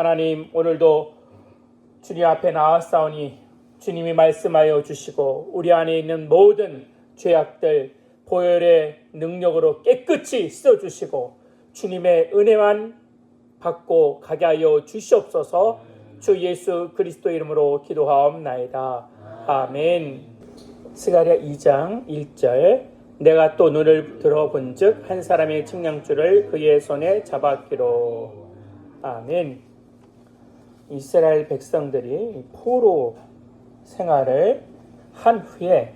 하나님 오늘도 주님 앞에 나왔사오니 주님이 말씀하여 주시고 우리 안에 있는 모든 죄악들 보혈의 능력으로 깨끗이 씻어 주시고 주님의 은혜만 받고 가게 하여 주시옵소서 주 예수 그리스도 이름으로 기도하옵나이다. 아멘. 스가랴 2장 1절 내가 또 눈을 들어본즉 한 사람의 측량줄을 그의 손에 잡았기로 아멘. 이스라엘 백성들이 포로 생활을 한 후에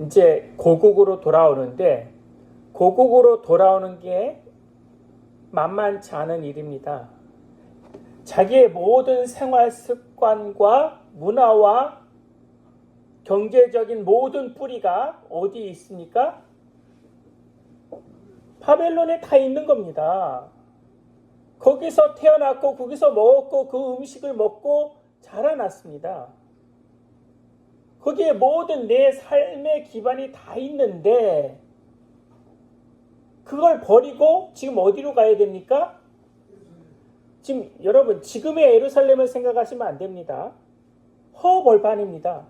이제 고국으로 돌아오는데 고국으로 돌아오는 게 만만치 않은 일입니다. 자기의 모든 생활 습관과 문화와 경제적인 모든 뿌리가 어디 있습니까? 바벨론에 다 있는 겁니다. 거기서 태어났고 거기서 먹었고 그 음식을 먹고 자라났습니다. 거기에 모든 내 삶의 기반이 다 있는데 그걸 버리고 지금 어디로 가야 됩니까? 지금 여러분 지금의 예루살렘을 생각하시면 안 됩니다. 허벌판입니다.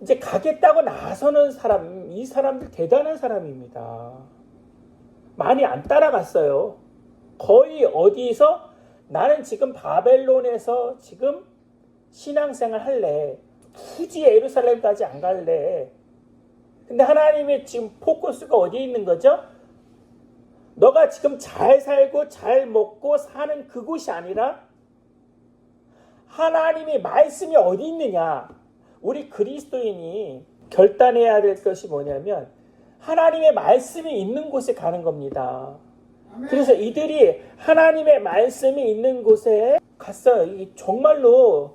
이제 가겠다고 나서는 사람, 이 사람들 대단한 사람입니다. 많이 안 따라갔어요. 거의 어디서 나는 지금 바벨론에서 지금 신앙생활 할래. 굳이 예루살렘까지 안 갈래. 근데 하나님의 지금 포커스가 어디에 있는 거죠? 너가 지금 잘 살고 잘 먹고 사는 그곳이 아니라 하나님의 말씀이 어디 있느냐? 우리 그리스도인이 결단해야 될 것이 뭐냐면 하나님의 말씀이 있는 곳에 가는 겁니다. 그래서 이들이 하나님의 말씀이 있는 곳에 갔어요. 이 정말로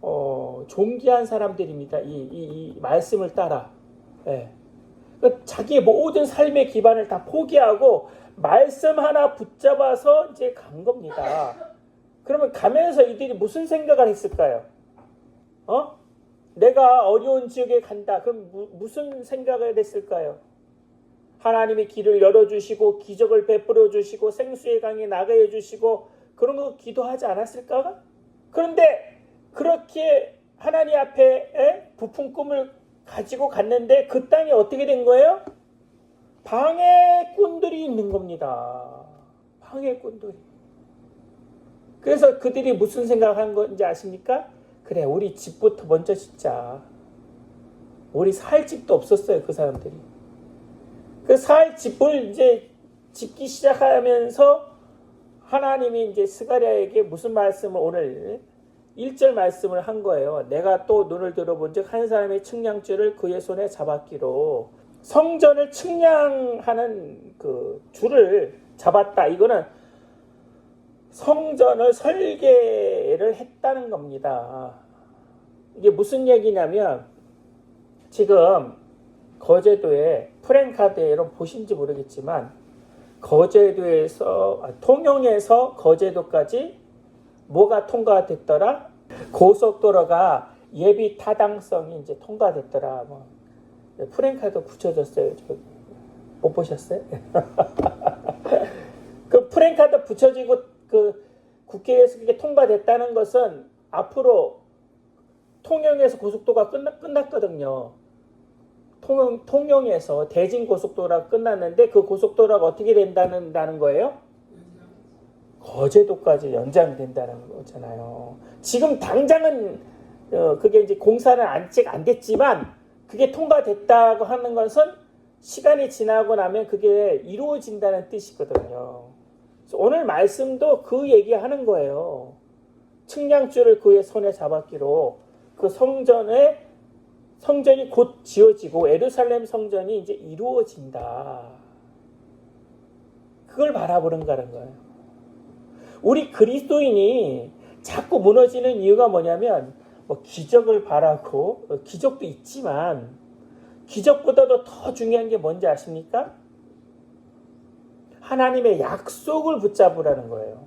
어, 존귀한 사람들입니다. 이, 이, 이 말씀을 따라. 예. 그 자기의 모든 삶의 기반을 다 포기하고 말씀 하나 붙잡아서 이제 간 겁니다. 그러면 가면서 이들이 무슨 생각을 했을까요? 어? 내가 어려운 지역에 간다. 그럼 무, 무슨 생각을 했을까요? 하나님이 길을 열어주시고 기적을 베풀어 주시고 생수의 강에 나가해 주시고 그런 거 기도하지 않았을까? 그런데 그렇게 하나님 앞에 에? 부푼 꿈을 가지고 갔는데 그 땅이 어떻게 된 거예요? 방해꾼들이 있는 겁니다. 방해꾼들이. 그래서 그들이 무슨 생각한 건지 아십니까? 그래, 우리 집부터 먼저 짓자. 우리 살 집도 없었어요, 그 사람들이. 그살 집을 이제 짓기 시작하면서 하나님이 이제 스가랴에게 무슨 말씀을 오늘 1절 말씀을 한 거예요. 내가 또 눈을 들어본 즉한 사람의 측량줄을 그의 손에 잡았기로 성전을 측량하는 그 줄을 잡았다. 이거는 성전을 설계를 했다는 겁니다. 이게 무슨 얘기냐면 지금 거제도에 여러분 보신지 모르겠지만 거제도에서 아, 통영에서 거제도까지 뭐가 통과됐더라? 고속도로가 예비 타당성이 이제 통과됐더라. 뭐 프랭카드 붙여졌어요. 못 보셨어요? 그 프랭카드 붙여지고 그 국회에서 그게 통과됐다는 것은 앞으로 통영에서 고속도로가 끝나, 끝났거든요. 통영, 통영에서 대진 고속도로가 끝났는데 그 고속도로가 어떻게 된다는 다는 거예요? 거제도까지 연장된다는 거잖아요. 지금 당장은 어, 그게 이제 공사는 아직 안 됐지만 그게 통과됐다고 하는 것은 시간이 지나고 나면 그게 이루어진다는 뜻이거든요. 오늘 말씀도 그 얘기하는 거예요. 측량줄을 그의 손에 잡았기로 그 성전에 성전이 곧 지어지고 에루살렘 성전이 이제 이루어진다. 그걸 바라보는가는 거예요. 우리 그리스도인이 자꾸 무너지는 이유가 뭐냐면 뭐 기적을 바라고 어, 기적도 있지만 기적보다도 더 중요한 게 뭔지 아십니까? 하나님의 약속을 붙잡으라는 거예요.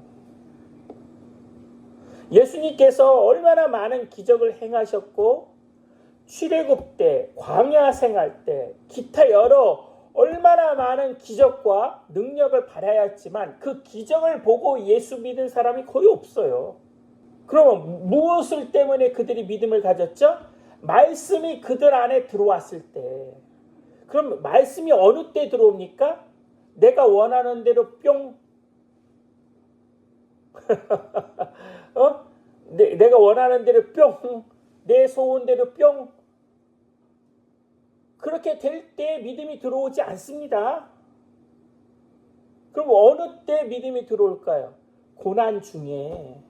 예수님께서 얼마나 많은 기적을 행하셨고 출애굽 때, 광야 생활 때, 기타 여러 얼마나 많은 기적과 능력을 받아야 했지만 그 기적을 보고 예수 믿은 사람이 거의 없어요. 그러면 무엇을 때문에 그들이 믿음을 가졌죠? 말씀이 그들 안에 들어왔을 때. 그럼 말씀이 어느 때 들어옵니까? 내가 원하는 대로 뿅. 어? 내, 내가 원하는 대로 뿅. 내 소원대로 뿅. 그렇게 될 때 믿음이 들어오지 않습니다. 그럼 어느 때 믿음이 들어올까요? 고난 중에,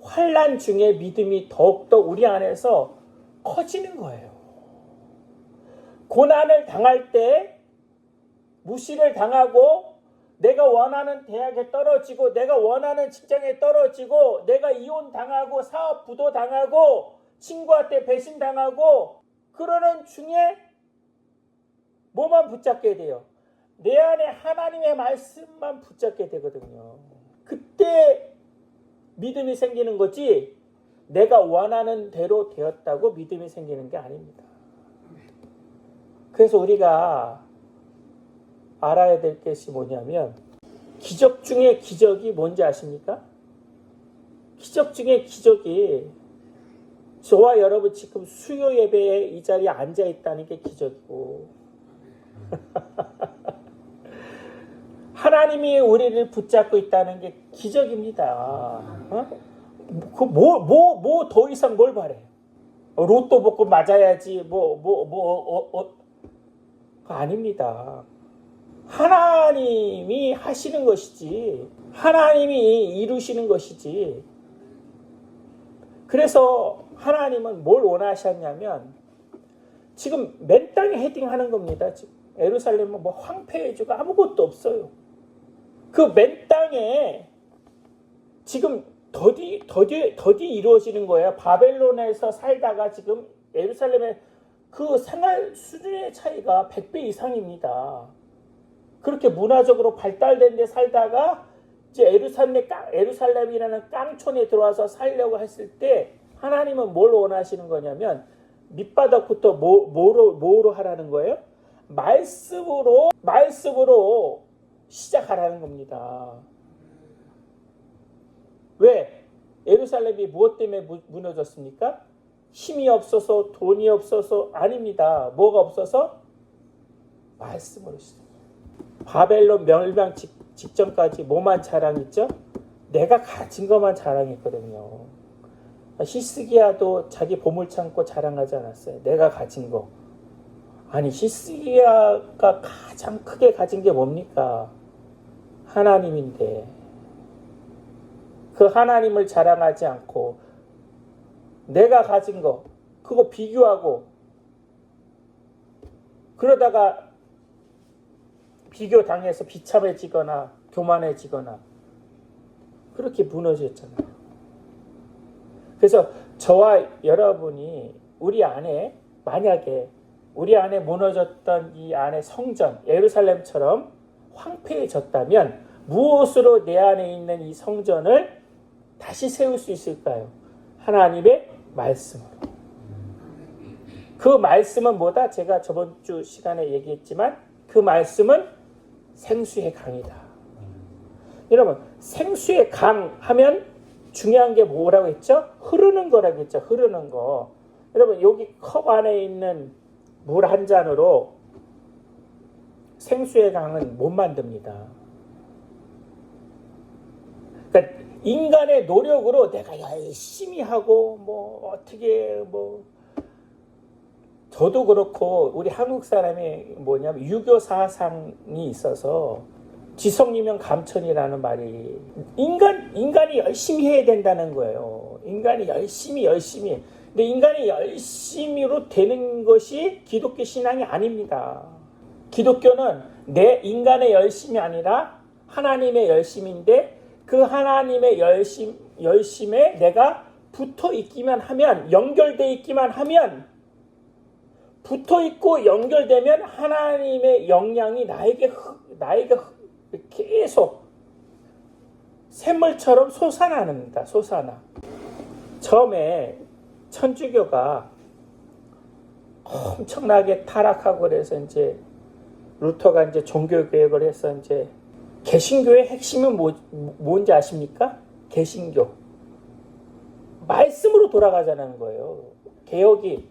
환란 중에 믿음이 더욱더 우리 안에서 커지는 거예요. 고난을 당할 때 무시를 당하고 내가 원하는 대학에 떨어지고 내가 원하는 직장에 떨어지고 내가 이혼 당하고 사업 부도 당하고 친구한테 배신 당하고 그러는 중에 뭐만 붙잡게 돼요? 내 안에 하나님의 말씀만 붙잡게 되거든요. 그때 믿음이 생기는 거지 내가 원하는 대로 되었다고 믿음이 생기는 게 아닙니다. 그래서 우리가 알아야 될 것이 뭐냐면 기적 중에 기적이 뭔지 아십니까? 기적 중에 기적이 저와 여러분 지금 수요 예배에 이 자리에 앉아 있다는 게 기적이고 하나님이 우리를 붙잡고 있다는 게 기적입니다. 어? 그 뭐 뭐 뭐 더 이상 뭘 바래? 로또 복권 맞아야지 뭐 뭐 뭐 어, 어. 그거 아닙니다. 하나님이 하시는 것이지 하나님이 이루시는 것이지. 그래서 하나님은 뭘 원하셨냐면 지금 맨 땅에 헤딩하는 겁니다. 지금 에루살렘은 뭐 황폐해지고 아무것도 없어요. 그 맨 땅에 지금 더디 더디 더디 이루어지는 거예요. 바벨론에서 살다가 지금 예루살렘의 그 생활 수준의 차이가 100배 이상입니다. 그렇게 문화적으로 발달된 데 살다가 이제 에루살렘 에루살렘이라는 깡촌에 들어와서 살려고 했을 때 하나님은 뭘 원하시는 거냐면 밑바닥부터 뭐, 뭐로 뭐로 하라는 거예요? 말씀으로 말씀으로 시작하라는 겁니다. 왜? 예루살렘이 무엇 때문에 무너졌습니까? 힘이 없어서 돈이 없어서 아닙니다. 뭐가 없어서? 말씀으로. 바벨론 멸망 직, 직전까지 뭐만 자랑했죠? 내가 가진 것만 자랑했거든요. 히스기야도 자기 보물 창고 자랑하지 않았어요. 내가 가진 거. 아니 히스기야가 가장 크게 가진 게 뭡니까? 하나님인데 그 하나님을 자랑하지 않고 내가 가진 거 그거 비교하고 그러다가 비교 당해서 비참해지거나 교만해지거나 그렇게 무너졌잖아요. 그래서 저와 여러분이 우리 안에 만약에 우리 안에 무너졌던 이 안에 성전 예루살렘처럼 황폐해졌다면 무엇으로 내 안에 있는 이 성전을 다시 세울 수 있을까요? 하나님의 말씀으로. 그 말씀은 뭐다? 제가 저번 주 시간에 얘기했지만 그 말씀은 생수의 강이다. 여러분, 생수의 강 하면 중요한 게 뭐라고 했죠? 흐르는 거라고 했죠. 흐르는 거. 여러분, 여기 컵 안에 있는 물 한 잔으로 생수의 강은 못 만듭니다. 그러니까 인간의 노력으로 내가 열심히 하고 뭐 어떻게 뭐 저도 그렇고 우리 한국 사람이 뭐냐면 유교 사상이 있어서 지성이면 감천이라는 말이 인간 인간이 열심히 해야 된다는 거예요. 인간이 열심히 열심히. 근데 인간이 열심히로 되는 것이 기독교 신앙이 아닙니다. 기독교는 내 인간의 열심이 아니라 하나님의 열심인데 그 하나님의 열심 열심에 내가 붙어 있기만 하면 연결돼 있기만 하면 붙어 있고 연결되면 하나님의 영향이 나에게 나에게 계속 샘물처럼 솟아납니다. 솟아나. 처음에 천주교가 엄청나게 타락하고 그래서 이제 루터가 이제 종교 개혁을 해서 이제 개신교의 핵심은 뭐, 뭔지 아십니까? 개신교. 말씀으로 돌아가자는 거예요. 개혁이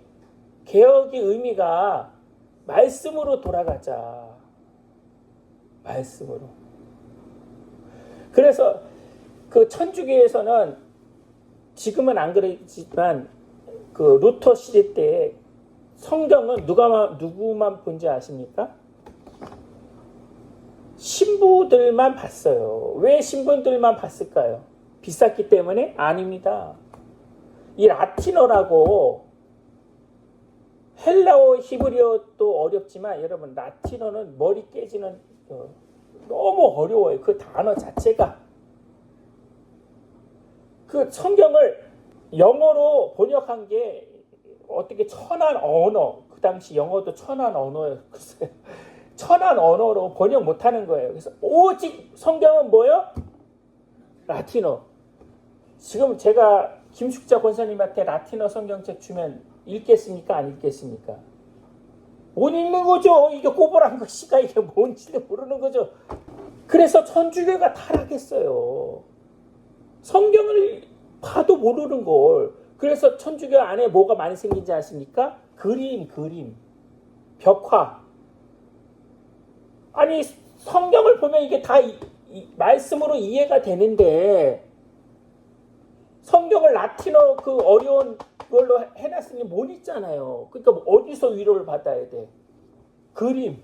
개혁의 의미가 말씀으로 돌아가자. 말씀으로. 그래서 그 천주교에서는 지금은 안 그러지만 그 루터 시대 때 성경은 누가 누구만 본지 아십니까? 신부들만 봤어요. 왜 신부들만 봤을까요? 비쌌기 때문에 아닙니다. 이 라틴어라고 헬라어, 히브리어도 어렵지만 여러분 라틴어는 머리 깨지는 어, 너무 어려워요. 그 단어 자체가 그 성경을 영어로 번역한 게 어떻게 천한 언어 그 당시 영어도 천한 언어였어요. 천한 언어로 번역 못하는 거예요. 그래서 오직 성경은 뭐요? 라틴어. 지금 제가 김숙자 권사님한테 라틴어 성경책 주면 읽겠습니까? 안 읽겠습니까? 못 읽는 거죠. 이게 꼬부랑 것이가 이게 뭔지도 모르는 거죠. 그래서 천주교가 타락했어요. 성경을 봐도 모르는 걸. 그래서 천주교 안에 뭐가 많이 생긴지 아십니까? 그림, 그림, 벽화. 아니 성경을 보면 이게 다 이, 이, 말씀으로 이해가 되는데 성경을 라틴어 그 어려운 걸로 해놨으니 못 있잖아요. 그러니까 뭐 어디서 위로를 받아야 돼? 그림.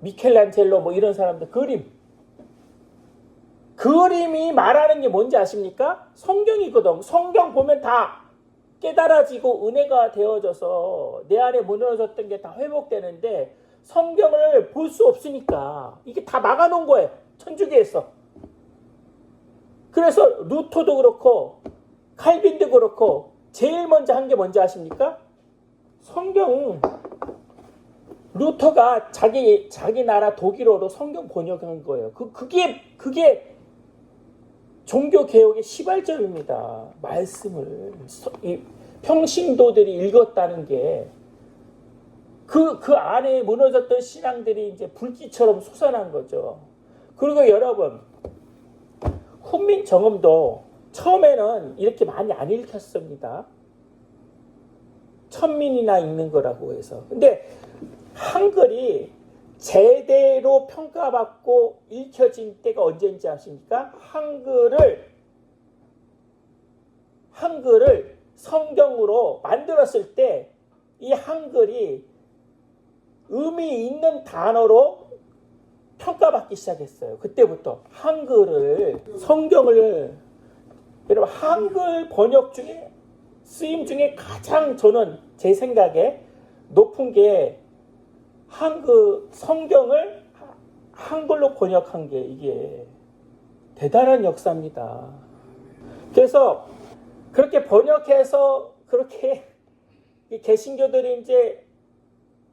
미켈란젤로 뭐 이런 사람들 그림. 그림이 말하는 게 뭔지 아십니까? 성경이거든. 성경 보면 다 깨달아지고 은혜가 되어져서 내 안에 무너졌던 게 다 회복되는데 성경을 볼 수 없으니까 이게 다 막아놓은 거예요. 천주교에서. 그래서 루터도 그렇고 칼빈도 그렇고 제일 먼저 한 게 뭔지 아십니까? 성경 루터가 자기 자기 나라 독일어로 성경 번역한 거예요. 그 그게 그게 종교 개혁의 시발점입니다. 말씀을 이 평신도들이 읽었다는 게 그, 그 안에 무너졌던 신앙들이 이제 불길처럼 솟아난 거죠. 그리고 여러분, 훈민 정음도 처음에는 이렇게 많이 안 읽혔습니다. 천민이나 읽는 거라고 해서. 근데 한글이 제대로 평가받고 읽혀진 때가 언제인지 아십니까? 한글을, 한글을 성경으로 만들었을 때 이 한글이 의미 있는 단어로 평가받기 시작했어요. 그때부터 한글을 성경을 여러분 한글 번역 중에 쓰임 중에 가장 저는 제 생각에 높은 게 한글 성경을 한글로 번역한 게 이게 대단한 역사입니다. 그래서 그렇게 번역해서 그렇게 이 개신교들이 이제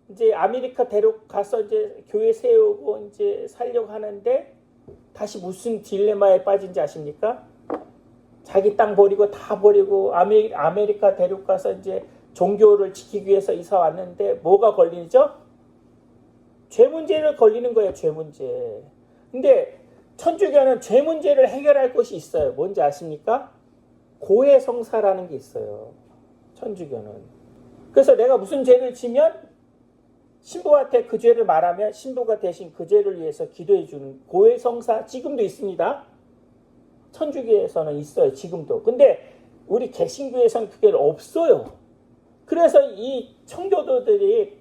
이제 아메리카 데려가서 이제 교회 세우고 이제 살려고 하는데 다시 무슨 딜레마에 빠진지 아십니까? 자기 땅 버리고 다 버리고 아메, 아메리카 데려가서 이제 종교를 지키기 위해서 이사 왔는데 뭐가 걸리죠? 죄 문제를 걸리는 거예요, 죄 문제. 근데 천주교는 죄 문제를 해결할 곳이 있어요. 뭔지 아십니까? 고해성사라는 게 있어요. 천주교는. 그래서 내가 무슨 죄를 지면 신부한테 그 죄를 말하면 신부가 대신 그 죄를 위해서 기도해 주는 고해성사 지금도 있습니다. 천주교에서는 있어요. 지금도. 근데 우리 개신교에서는 그게 없어요. 그래서 이 청교도들이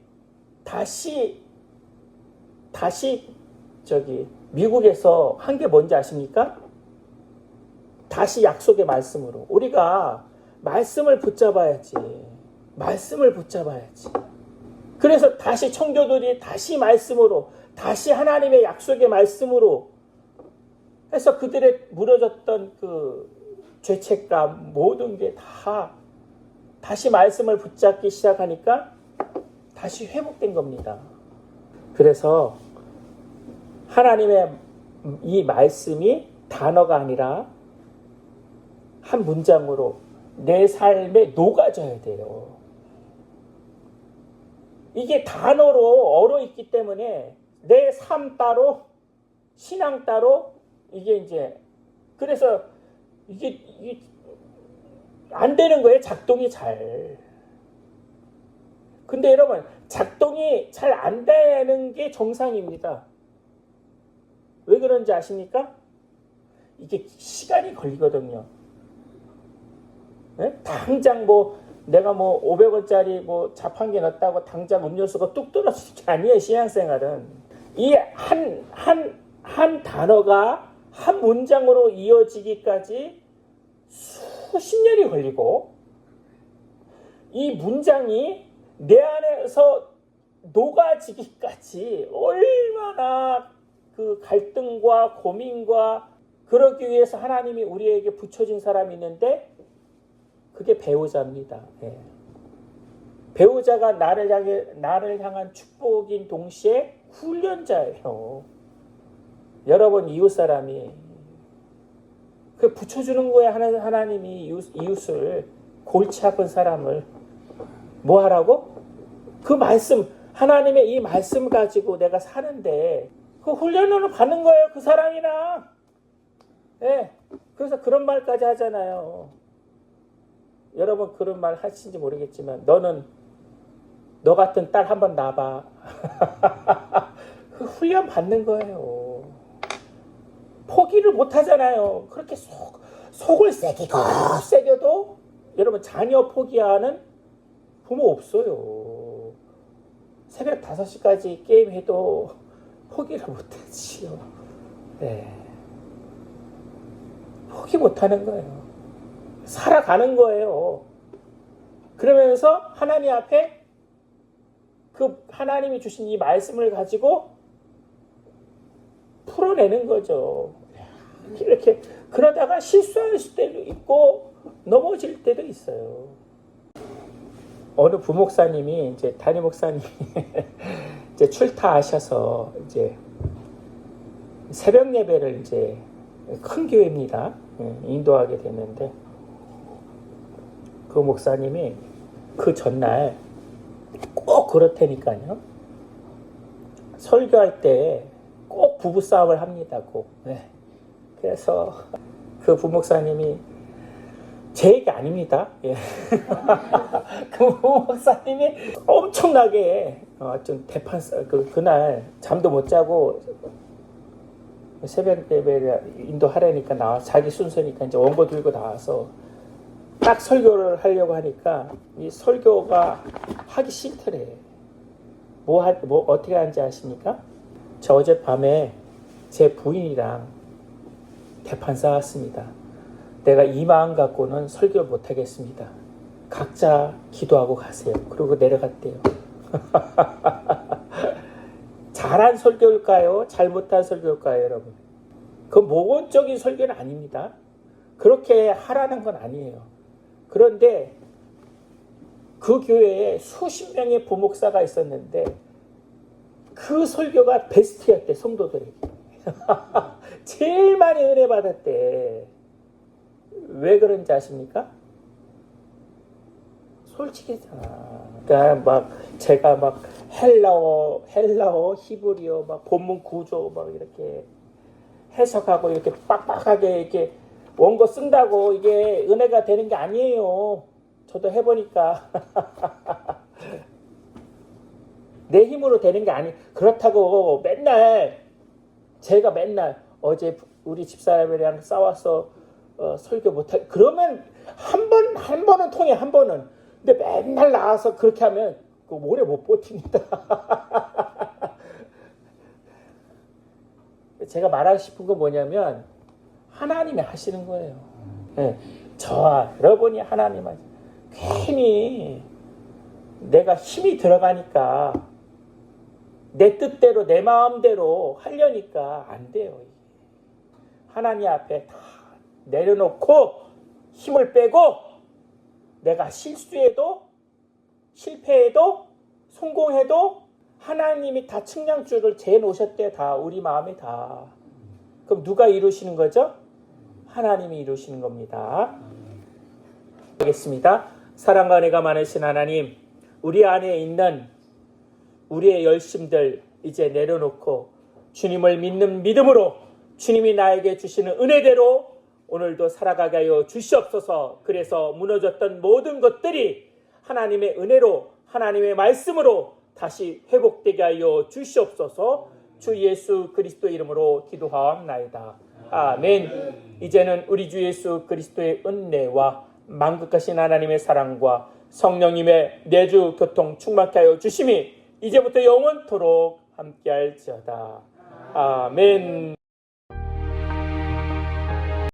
다시 다시 저기 미국에서 한 게 뭔지 아십니까? 다시 약속의 말씀으로 우리가 말씀을 붙잡아야지. 말씀을 붙잡아야지. 그래서 다시 청교도들이 다시 말씀으로 다시 하나님의 약속의 말씀으로 해서 그들의 무너졌던 그 죄책감 모든 게 다 다시 말씀을 붙잡기 시작하니까 다시 회복된 겁니다. 그래서 하나님의 이 말씀이 단어가 아니라 한 문장으로 내 삶에 녹아져야 돼요. 이게 단어로 얼어 있기 때문에 내 삶 따로 신앙 따로 이게 이제 그래서 이게, 이게 안 되는 거예요 작동이 잘. 근데 여러분 작동이 잘 안 되는 게 정상입니다. 왜 그런지 아십니까? 이게 시간이 걸리거든요. 네? 당장 뭐 내가 뭐 500원짜리 뭐 자판기 넣었다고 당장 음료수가 뚝 떨어지는 게 아니에요 신앙생활은 이 한 한 한 단어가 한 문장으로 이어지기까지 수십 년이 걸리고 이 문장이 내 안에서 녹아지기까지 얼마나 그 갈등과 고민과 그러기 위해서 하나님이 우리에게 붙여진 사람이 있는데 그게 배우자입니다. 예. 배우자가 나를 향해 나를 향한 축복인 동시에 훈련자예요. 여러분 이웃 사람이 그 붙여주는 거야 하나 하나님이 이웃, 이웃을 골치 아픈 사람을 뭐 하라고? 그 말씀 하나님의 이 말씀 가지고 내가 사는데 그 훈련을 받는 거예요 그 사람이랑. 예. 그래서 그런 말까지 하잖아요. 여러분 그런 말 하신지 모르겠지만 너는 너 같은 딸 한번 낳아봐. 그 훈련 받는 거예요. 포기를 못 하잖아요. 그렇게 속, 속을 새기고 새겨도 여러분 자녀 포기하는 부모 없어요. 새벽 5시까지 게임해도 포기를 못 하지요. 네. 포기 못 하는 거예요. 살아가는 거예요. 그러면서 하나님 앞에 그 하나님이 주신 이 말씀을 가지고 풀어내는 거죠. 이렇게 그러다가 실수할 때도 있고 넘어질 때도 있어요. 어느 부목사님이 이제 담임 목사님이 이제 출타하셔서 이제 새벽 예배를 이제 큰 교회입니다. 예, 인도하게 됐는데 그 목사님이 그 전날 꼭 그렇다니까요. 설교할 때 꼭 부부 싸움을 합니다. 꼭. 네. 그래서 그 부목사님이 제 얘기 아닙니다. 예. 그 부목사님이 엄청나게 어, 좀 대판 그 그날 잠도 못 자고 새벽 예배를 인도하려니까 나와 자기 순서니까 이제 원고 들고 나와서 딱 설교를 하려고 하니까 이 설교가 하기 싫더래. 뭐, 하, 뭐 어떻게 하는지 아십니까? 저 어젯밤에 제 부인이랑 대판 싸웠습니다. 내가 이 마음 갖고는 설교 못 하겠습니다. 각자 기도하고 가세요. 그리고 내려갔대요. 잘한 설교일까요? 잘못한 설교일까요, 여러분? 그 모건적인 설교는 아닙니다. 그렇게 하라는 건 아니에요. 그런데 그 교회에 수십 명의 부목사가 있었는데 그 설교가 베스트였대, 성도들에게. 제일 많이 은혜 받았대. 왜 그런지 아십니까? 솔직했잖아. 그러니까 막 제가 막 헬라어, 헬라어, 히브리어, 막 본문 구조 막 이렇게 해석하고 이렇게 빡빡하게 이렇게 원고 쓴다고 이게 은혜가 되는 게 아니에요. 저도 해보니까 내 힘으로 되는 게 아니. 그렇다고 맨날 제가 맨날 어제 우리 집사람이랑 싸워서 어, 설교 못할 그러면 한 번한 번은 통해 한 번은 근데 맨날 나와서 그렇게 하면 그 오래 못 버팁니다. 제가 말하고 싶은 건 뭐냐면 하나님이 하시는 거예요. 네. 저와 여러분이 하나님 하시 괜히 내가 힘이 들어가니까 내 뜻대로 내 마음대로 하려니까 안 돼요. 하나님 앞에 다 내려놓고 힘을 빼고 내가 실수해도 실패해도 성공해도 하나님이 다 측량줄을 재 놓으셨대 다 우리 마음에 다. 그럼 누가 이루시는 거죠? 하나님이 이루시는 겁니다. 알겠습니다. 사랑과 은혜가 많으신 하나님, 우리 안에 있는 우리의 열심들 이제 내려놓고 주님을 믿는 믿음으로 주님이 나에게 주시는 은혜대로 오늘도 살아가게 하여 주시옵소서. 그래서 무너졌던 모든 것들이 하나님의 은혜로 하나님의 말씀으로 다시 회복되게 하여 주시옵소서. 주 예수 그리스도 이름으로 기도하옵나이다. 아멘. 이제는 우리 주 예수 그리스도의 은혜와 만극하신 하나님의 사랑과 성령님의 내주 교통 충만케 하여 주심이 이제부터 영원토록 함께할지어다. 아멘.